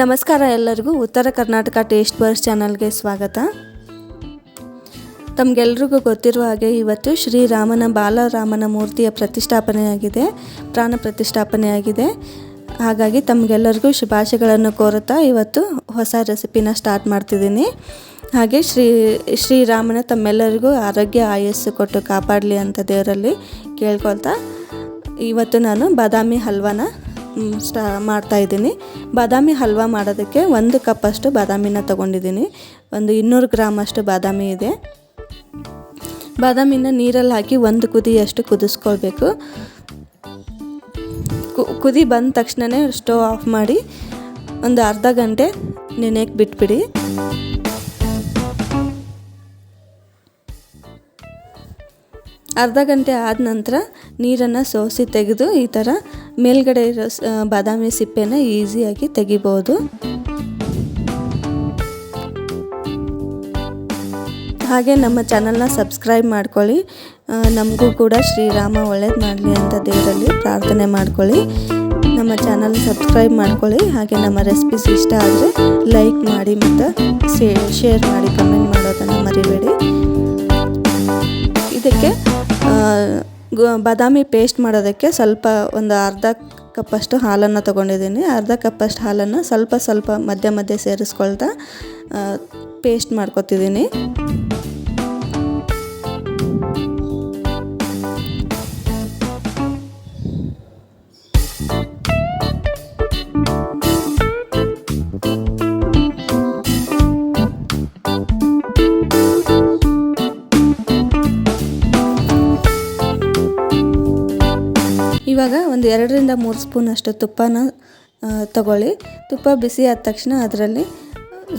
ನಮಸ್ಕಾರ ಎಲ್ಲರಿಗೂ. ಉತ್ತರ ಕರ್ನಾಟಕ ಟೇಸ್ಟ್ ಬರ್ಸ್ ಚಾನಲ್ಗೆ ಸ್ವಾಗತ. ತಮಗೆಲ್ರಿಗೂ ಗೊತ್ತಿರುವ ಹಾಗೆ ಇವತ್ತು ಶ್ರೀರಾಮನ ಬಾಲರಾಮನ ಮೂರ್ತಿಯ ಪ್ರತಿಷ್ಠಾಪನೆಯಾಗಿದೆ, ಪ್ರಾಣ ಪ್ರತಿಷ್ಠಾಪನೆಯಾಗಿದೆ. ಹಾಗಾಗಿ ತಮಗೆಲ್ಲರಿಗೂ ಶುಭಾಶಯಗಳನ್ನು ಕೋರುತ್ತಾ ಇವತ್ತು ಹೊಸ ರೆಸಿಪಿನ ಸ್ಟಾರ್ಟ್ ಮಾಡ್ತಿದ್ದೀನಿ. ಹಾಗೆ ಶ್ರೀ, ಶ್ರೀರಾಮನ ತಮ್ಮೆಲ್ಲರಿಗೂ ಆರೋಗ್ಯ, ಆಯಸ್ಸು ಕೊಟ್ಟು ಕಾಪಾಡಲಿ ಅಂತ ದೇವರಲ್ಲಿ ಕೇಳ್ಕೊಳ್ತಾ, ಇವತ್ತು ನಾನು ಬಾದಾಮಿ ಹಲ್ವಾನ ಸ್ಟಾ ಮಾಡ್ತಾಯಿದ್ದೀನಿ ಬಾದಾಮಿ ಹಲ್ವಾ ಮಾಡೋದಕ್ಕೆ ಒಂದು ಕಪ್ಪಷ್ಟು ಬಾದಾಮಿನ ತೊಗೊಂಡಿದ್ದೀನಿ. ಒಂದು ಇನ್ನೂರು ಗ್ರಾಮ್ ಅಷ್ಟು ಬಾದಾಮಿ ಇದೆ. ಬಾದಾಮಿನ ನೀರಲ್ಲಿ ಹಾಕಿ ಒಂದು ಕುದಿಯಷ್ಟು ಕುದಿಸ್ಕೊಳ್ಬೇಕು. ಕುದಿ ಬಂದ ತಕ್ಷಣವೇ ಸ್ಟವ್ ಆಫ್ ಮಾಡಿ ಒಂದು ಅರ್ಧ ಗಂಟೆ ನೆನೆಯಕ್ಕೆ ಬಿಟ್ಬಿಡಿ. ಅರ್ಧ ಗಂಟೆ ಆದ ನಂತರ ನೀರನ್ನು ಸೋಸಿ ತೆಗೆದು ಈ ಥರ ಮೇಲ್ಗಡೆ ಇರೋ ಬಾದಾಮಿ ಸಿಪ್ಪೆನ ಈಸಿಯಾಗಿ ತೆಗಿಬೋದು. ಹಾಗೆ ನಮ್ಮ ಚಾನಲ್ನ ಸಬ್ಸ್ಕ್ರೈಬ್ ಮಾಡ್ಕೊಳ್ಳಿ. ನಮಗೂ ಕೂಡ ಶ್ರೀರಾಮ ಒಳ್ಳೇದು ಮಾಡಲಿ ಅಂತ ದೇವರಲ್ಲಿ ಪ್ರಾರ್ಥನೆ ಮಾಡ್ಕೊಳ್ಳಿ. ನಮ್ಮ ಚಾನಲ್ ಸಬ್ಸ್ಕ್ರೈಬ್ ಮಾಡ್ಕೊಳ್ಳಿ. ಹಾಗೆ ನಮ್ಮ ರೆಸಿಪೀಸ್ ಇಷ್ಟ ಆದರೆ ಲೈಕ್ ಮಾಡಿ ಮತ್ತು ಶೇರ್ ಮಾಡಿ, ಕಮೆಂಟ್ ಮಾಡೋದನ್ನು ಮರಿಬೇಡಿ. ಇದಕ್ಕೆ ಬಾದಾಮಿ ಪೇಸ್ಟ್ ಮಾಡೋದಕ್ಕೆ ಸ್ವಲ್ಪ ಒಂದು ಅರ್ಧ ಕಪ್ಪಷ್ಟು ಹಾಲನ್ನು ತೊಗೊಂಡಿದ್ದೀನಿ. ಅರ್ಧ ಕಪ್ಪಷ್ಟು ಹಾಲನ್ನು ಸ್ವಲ್ಪ ಸ್ವಲ್ಪ ಮಧ್ಯ ಮಧ್ಯೆ ಸೇರಿಸ್ಕೊಳ್ತಾ ಪೇಸ್ಟ್ ಮಾಡ್ಕೊತಿದ್ದೀನಿ. ಇವಾಗ ಒಂದು ಎರಡರಿಂದ ಮೂರು ಸ್ಪೂನ್ ಅಷ್ಟು ತುಪ್ಪನ ತಗೊಳ್ಳಿ. ತುಪ್ಪ ಬಿಸಿ ಆದ ತಕ್ಷಣ ಅದರಲ್ಲಿ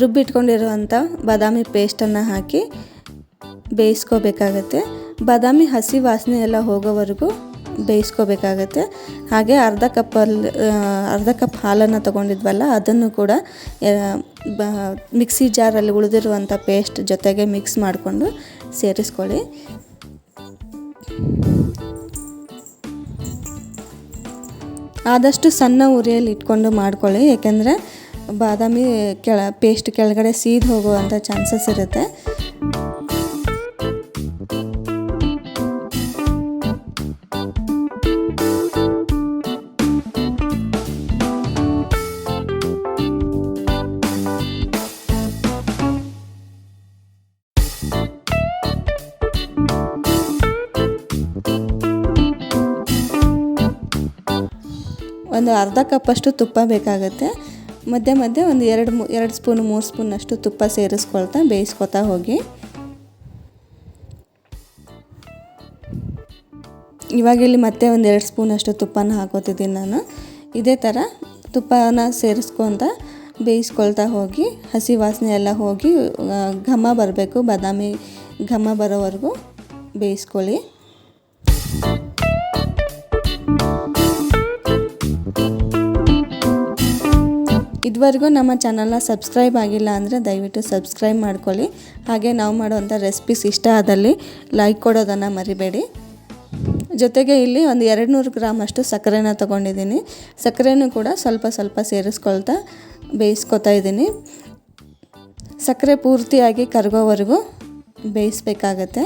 ರುಬ್ಬಿಟ್ಕೊಂಡಿರುವಂಥ ಬಾದಾಮಿ ಪೇಸ್ಟನ್ನು ಹಾಕಿ ಬೇಯಿಸ್ಕೋಬೇಕಾಗತ್ತೆ. ಬಾದಾಮಿ ಹಸಿ ವಾಸನೆ ಎಲ್ಲ ಹೋಗೋವರೆಗೂ ಬೇಯಿಸ್ಕೋಬೇಕಾಗತ್ತೆ. ಹಾಗೆ ಅರ್ಧ ಕಪ್ಪಲ್ಲಿ ಅರ್ಧ ಕಪ್ ಹಾಲನ್ನು ತೊಗೊಂಡಿದ್ವಲ್ಲ, ಅದನ್ನು ಕೂಡ ಮಿಕ್ಸಿ ಜಾರಲ್ಲಿ ಉಳಿದಿರುವಂಥ ಪೇಸ್ಟ್ ಜೊತೆಗೆ ಮಿಕ್ಸ್ ಮಾಡಿಕೊಂಡು ಸೇರಿಸ್ಕೊಳ್ಳಿ. ಆದಷ್ಟು ಸಣ್ಣ ಉರಿಯಲ್ಲಿ ಇಟ್ಕೊಂಡು ಮಾಡ್ಕೊಳ್ಳಿ ಏಕೆಂದರೆ ಬಾದಾಮಿ ಕೆಳ ಪೇಸ್ಟ್ ಕೆಳಗಡೆ ಸೀದ್ ಹೋಗುವಂಥ ಚಾನ್ಸಸ್ ಇರುತ್ತೆ. ಒಂದು ಅರ್ಧ ಕಪ್ಪಷ್ಟು ತುಪ್ಪ ಬೇಕಾಗುತ್ತೆ. ಮಧ್ಯೆ ಮಧ್ಯೆ ಒಂದು ಎರಡು ಮೂ ಎರಡು ಸ್ಪೂನ್, ಮೂರು ಸ್ಪೂನಷ್ಟು ತುಪ್ಪ ಸೇರಿಸ್ಕೊಳ್ತಾ ಬೇಯಿಸ್ಕೊತಾ ಹೋಗಿ. ಇವಾಗ ಇಲ್ಲಿ ಮತ್ತೆ ಒಂದು ಎರಡು ಸ್ಪೂನಷ್ಟು ತುಪ್ಪನ ಹಾಕೋತಿದ್ದೀನಿ ನಾನು. ಇದೇ ಥರ ತುಪ್ಪನ ಸೇರಿಸ್ಕೊಂತ ಬೇಯಿಸ್ಕೊಳ್ತಾ ಹೋಗಿ, ಹಸಿ ವಾಸನೆ ಎಲ್ಲ ಹೋಗಿ ಘಮ ಬರಬೇಕು, ಬಾದಾಮಿ ಘಮ ಬರೋವರೆಗೂ ಬೇಯಿಸ್ಕೊಳ್ಳಿ. ಇದುವರೆಗೂ ನಮ್ಮ ಚಾನಲ್ನ ಸಬ್ಸ್ಕ್ರೈಬ್ ಆಗಿಲ್ಲ ಅಂದರೆ ದಯವಿಟ್ಟು ಸಬ್ಸ್ಕ್ರೈಬ್ ಮಾಡ್ಕೊಳ್ಳಿ. ಹಾಗೆ ನಾವು ಮಾಡುವಂಥ ರೆಸಿಪೀಸ್ ಇಷ್ಟ ಆದಲ್ಲಿ ಲೈಕ್ ಕೊಡೋದನ್ನು ಮರಿಬೇಡಿ. ಜೊತೆಗೆ ಇಲ್ಲಿ ಒಂದು ಎರಡು ನೂರು ಗ್ರಾಮ್ ಅಷ್ಟು ಸಕ್ಕರೆನ ತೊಗೊಂಡಿದ್ದೀನಿ. ಸಕ್ಕರೆನೂ ಕೂಡ ಸ್ವಲ್ಪ ಸ್ವಲ್ಪ ಸೇರಿಸ್ಕೊಳ್ತಾ ಬೇಯಿಸ್ಕೊತಾ ಇದ್ದೀನಿ. ಸಕ್ಕರೆ ಪೂರ್ತಿಯಾಗಿ ಕರಗೋವರೆಗೂ ಬೇಯಿಸ್ಬೇಕಾಗತ್ತೆ.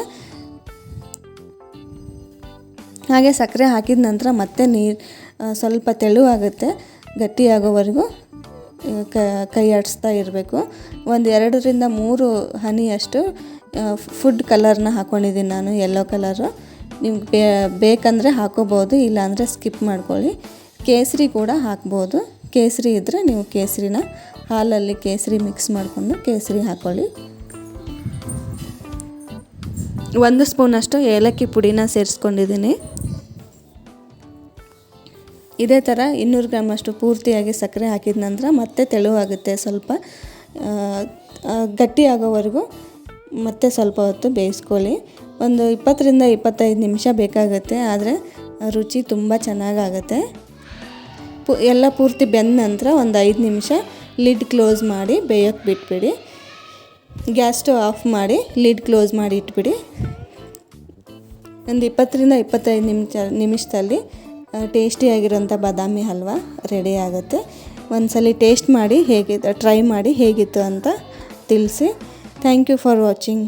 ಹಾಗೆ ಸಕ್ಕರೆ ಹಾಕಿದ ನಂತರ ಮತ್ತೆ ನೀರು ಸ್ವಲ್ಪ ತೆಳುವಾಗುತ್ತೆ ಗಟ್ಟಿಯಾಗೋವರೆಗೂ ಕ ಆಡಿಸ್ತಾ ಇರಬೇಕು. ಒಂದು ಎರಡರಿಂದ ಮೂರು ಹನಿಯಷ್ಟು ಫುಡ್ ಕಲರ್ನ ಹಾಕ್ಕೊಂಡಿದ್ದೀನಿ ನಾನು ಯೆಲ್ಲೋ ಕಲರು ನಿಮ್ಗೆ ಬೇಕಂದರೆ ಹಾಕೋಬೋದು, ಇಲ್ಲಾಂದರೆ ಸ್ಕಿಪ್ ಮಾಡ್ಕೊಳ್ಳಿ. ಕೇಸರಿ ಕೂಡ ಹಾಕ್ಬೋದು. ಕೇಸರಿ ಇದ್ದರೆ ನೀವು ಕೇಸರಿನ ಹಾಲಲ್ಲಿ ಕೇಸರಿ ಮಿಕ್ಸ್ ಮಾಡಿಕೊಂಡು ಕೇಸರಿ ಹಾಕ್ಕೊಳ್ಳಿ ಒಂದು ಸ್ಪೂನಷ್ಟು ಏಲಕ್ಕಿ ಪುಡಿನ ಸೇರಿಸ್ಕೊಂಡಿದ್ದೀನಿ. ಇದೇ ಥರ ಇನ್ನೂರು ಗ್ರಾಮಷ್ಟು ಪೂರ್ತಿಯಾಗಿ ಸಕ್ಕರೆ ಹಾಕಿದ ನಂತರ ಮತ್ತೆ ತೆಳುವಾಗುತ್ತೆ ಸ್ವಲ್ಪ ಗಟ್ಟಿ ಆಗೋವರೆಗೂ ಮತ್ತೆ ಸ್ವಲ್ಪ ಹೊತ್ತು ಬೇಯಿಸ್ಕೊಳ್ಳಿ. ಒಂದು ಇಪ್ಪತ್ತರಿಂದ ಇಪ್ಪತ್ತೈದು ನಿಮಿಷ ಬೇಕಾಗುತ್ತೆ, ಆದರೆ ರುಚಿ ತುಂಬ ಚೆನ್ನಾಗಾಗುತ್ತೆ. ಪು, ಎಲ್ಲ ಪೂರ್ತಿ ಬೆಂದ ನಂತರ ಒಂದು ಐದು ನಿಮಿಷ ಲಿಡ್ ಕ್ಲೋಸ್ ಮಾಡಿ ಬೇಯೋಕ್ಕೆ ಬಿಟ್ಬಿಡಿ. ಗ್ಯಾಸ್ ಸ್ಟವ್ ಆಫ್ ಮಾಡಿ ಲಿಡ್ ಕ್ಲೋಸ್ ಮಾಡಿ ಇಟ್ಬಿಡಿ. ಒಂದು ಇಪ್ಪತ್ತರಿಂದ ಇಪ್ಪತ್ತೈದು ನಿಮಿಷ, ನಿಮಿಷದಲ್ಲಿ ಟೇಸ್ಟಿಯಾಗಿರೋಂಥ ಬಾದಾಮಿ ಹಲ್ವ ರೆಡಿ ಆಗುತ್ತೆ. ಒಂದ್ಸಲಿ ಟೇಸ್ಟ್ ಮಾಡಿ ಹೇಗಿತ್ತು ಟ್ರೈ ಮಾಡಿ ಹೇಗಿತ್ತು ಅಂತ ತಿಳಿಸಿ. Thank you for watching